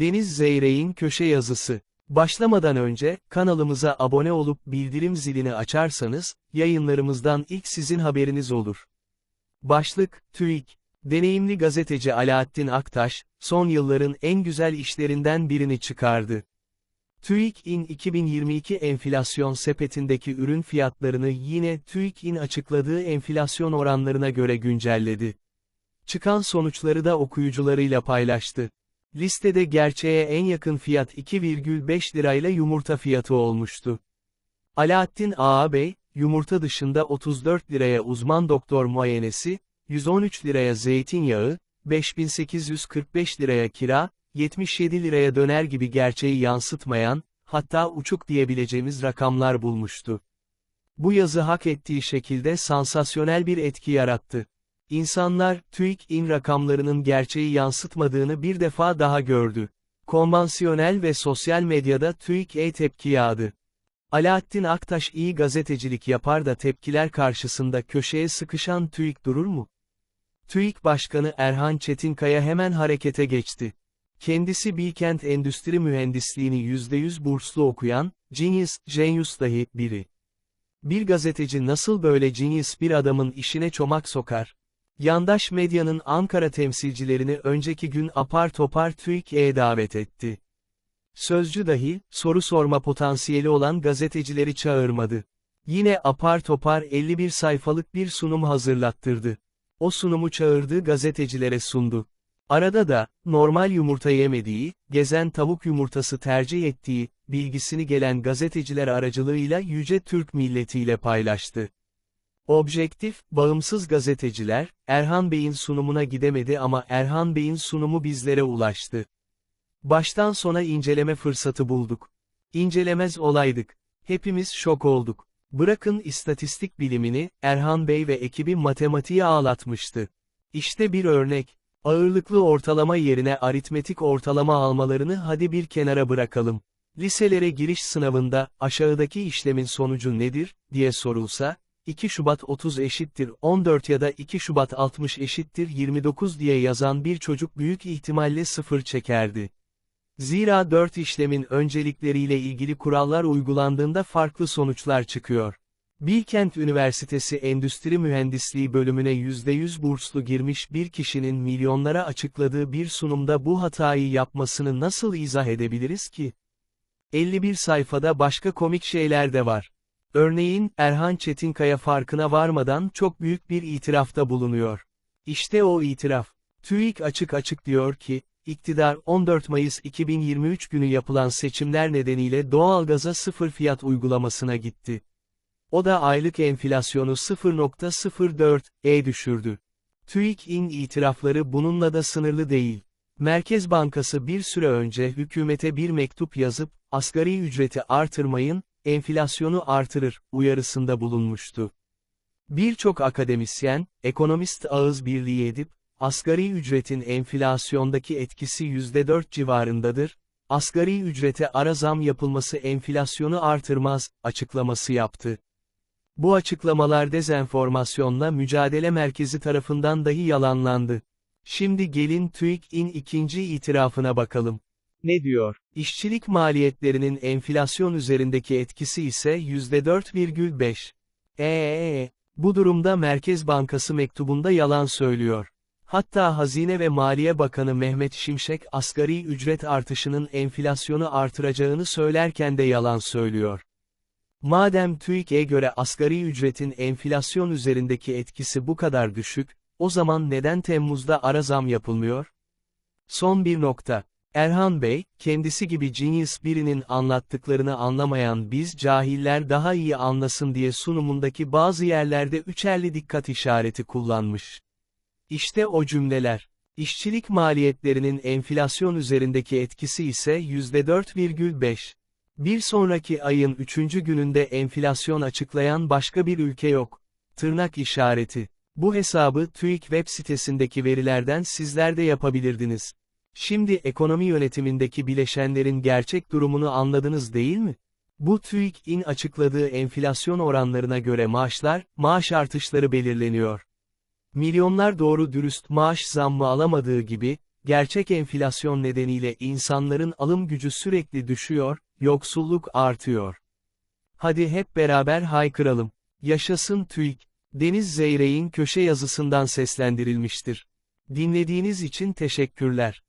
Deniz Zeyrek'in köşe yazısı. Başlamadan önce, kanalımıza abone olup bildirim zilini açarsanız, yayınlarımızdan ilk sizin haberiniz olur. Başlık, TÜİK. Deneyimli gazeteci Alaaddin Aktaş, son yılların en güzel işlerinden birini çıkardı. TÜİK'in 2022 enflasyon sepetindeki ürün fiyatlarını yine TÜİK'in açıkladığı enflasyon oranlarına göre güncelledi. Çıkan sonuçları da okuyucularıyla paylaştı. Listede gerçeğe en yakın fiyat 2,5 lirayla yumurta fiyatı olmuştu. Alaaddin Ağabey, yumurta dışında 34 liraya uzman doktor muayenesi, 113 liraya zeytinyağı, 5845 liraya kira, 77 liraya döner gibi gerçeği yansıtmayan, hatta uçuk diyebileceğimiz rakamlar bulmuştu. Bu yazı hak ettiği şekilde sansasyonel bir etki yarattı. İnsanlar, TÜİK'in rakamlarının gerçeği yansıtmadığını bir defa daha gördü. Konvansiyonel ve sosyal medyada TÜİK'e tepki yağdı. Alaaddin Aktaş iyi gazetecilik yapar da tepkiler karşısında köşeye sıkışan TÜİK durur mu? TÜİK Başkanı Erhan Çetinkaya hemen harekete geçti. Kendisi Bilkent Endüstri Mühendisliğini %100 burslu okuyan, Genius, Genius dahi, biri. Bir gazeteci nasıl böyle genius bir adamın işine çomak sokar? Yandaş medyanın Ankara temsilcilerini önceki gün apar topar TÜİK'e davet etti. Sözcü dahi, soru sorma potansiyeli olan gazetecileri çağırmadı. Yine apar topar 51 sayfalık bir sunum hazırlattırdı. O sunumu çağırdığı gazetecilere sundu. Arada da, normal yumurta yemediği, gezen tavuk yumurtası tercih ettiği, bilgisini gelen gazeteciler aracılığıyla yüce Türk milletiyle paylaştı. Objektif, bağımsız gazeteciler, Erhan Bey'in sunumuna gidemedi ama Erhan Bey'in sunumu bizlere ulaştı. Baştan sona inceleme fırsatı bulduk. İncelemez olaydık. Hepimiz şok olduk. Bırakın istatistik bilimini, Erhan Bey ve ekibi matematiği ağlatmıştı. İşte bir örnek. Ağırlıklı ortalama yerine aritmetik ortalama almalarını hadi bir kenara bırakalım. Liselere giriş sınavında, aşağıdaki işlemin sonucu nedir, diye sorulsa, 2 Şubat 30 eşittir 14 ya da 2 Şubat 60 eşittir 29 diye yazan bir çocuk büyük ihtimalle sıfır çekerdi. Zira 4 işlemin öncelikleriyle ilgili kurallar uygulandığında farklı sonuçlar çıkıyor. Bilkent Üniversitesi Endüstri Mühendisliği bölümüne %100 burslu girmiş bir kişinin milyonlara açıkladığı bir sunumda bu hatayı yapmasını nasıl izah edebiliriz ki? 51 sayfada başka komik şeyler de var. Örneğin, Erhan Çetinkaya farkına varmadan çok büyük bir itirafta bulunuyor. İşte o itiraf. TÜİK açık açık diyor ki, iktidar 14 Mayıs 2023 günü yapılan seçimler nedeniyle doğalgaza sıfır fiyat uygulamasına gitti. O da aylık enflasyonu 0.04'e düşürdü. TÜİK'in itirafları bununla da sınırlı değil. Merkez Bankası bir süre önce hükümete bir mektup yazıp, asgari ücreti artırmayın, enflasyonu artırır, uyarısında bulunmuştu. Birçok akademisyen, ekonomist ağız birliği edip, asgari ücretin enflasyondaki etkisi %4 civarındadır, asgari ücrete ara zam yapılması enflasyonu artırmaz, açıklaması yaptı. Bu açıklamalar dezenformasyonla mücadele merkezi tarafından dahi yalanlandı. Şimdi gelin TÜİK'in ikinci itirafına bakalım. Ne diyor? İşçilik maliyetlerinin enflasyon üzerindeki etkisi ise %4,5. Eee, bu durumda Merkez Bankası mektubunda yalan söylüyor. Hatta Hazine ve Maliye Bakanı Mehmet Şimşek asgari ücret artışının enflasyonu artıracağını söylerken de yalan söylüyor. Madem TÜİK'e göre asgari ücretin enflasyon üzerindeki etkisi bu kadar düşük, o zaman neden Temmuz'da ara zam yapılmıyor? Son bir nokta. Erhan Bey, kendisi gibi genius birinin anlattıklarını anlamayan biz cahiller daha iyi anlasın diye sunumundaki bazı yerlerde üçerli dikkat işareti kullanmış. İşte o cümleler. İşçilik maliyetlerinin enflasyon üzerindeki etkisi ise %4,5. Bir sonraki ayın üçüncü gününde enflasyon açıklayan başka bir ülke yok. Tırnak işareti. Bu hesabı TÜİK web sitesindeki verilerden sizler de yapabilirdiniz. Şimdi ekonomi yönetimindeki bileşenlerin gerçek durumunu anladınız değil mi? Bu TÜİK'in açıkladığı enflasyon oranlarına göre maaşlar, maaş artışları belirleniyor. Milyonlar doğru dürüst maaş zammı alamadığı gibi, Gerçek enflasyon nedeniyle insanların alım gücü sürekli düşüyor, yoksulluk artıyor. Hadi hep beraber haykıralım. Yaşasın TÜİK. Deniz Zeyrek'in köşe yazısından seslendirilmiştir. Dinlediğiniz için teşekkürler.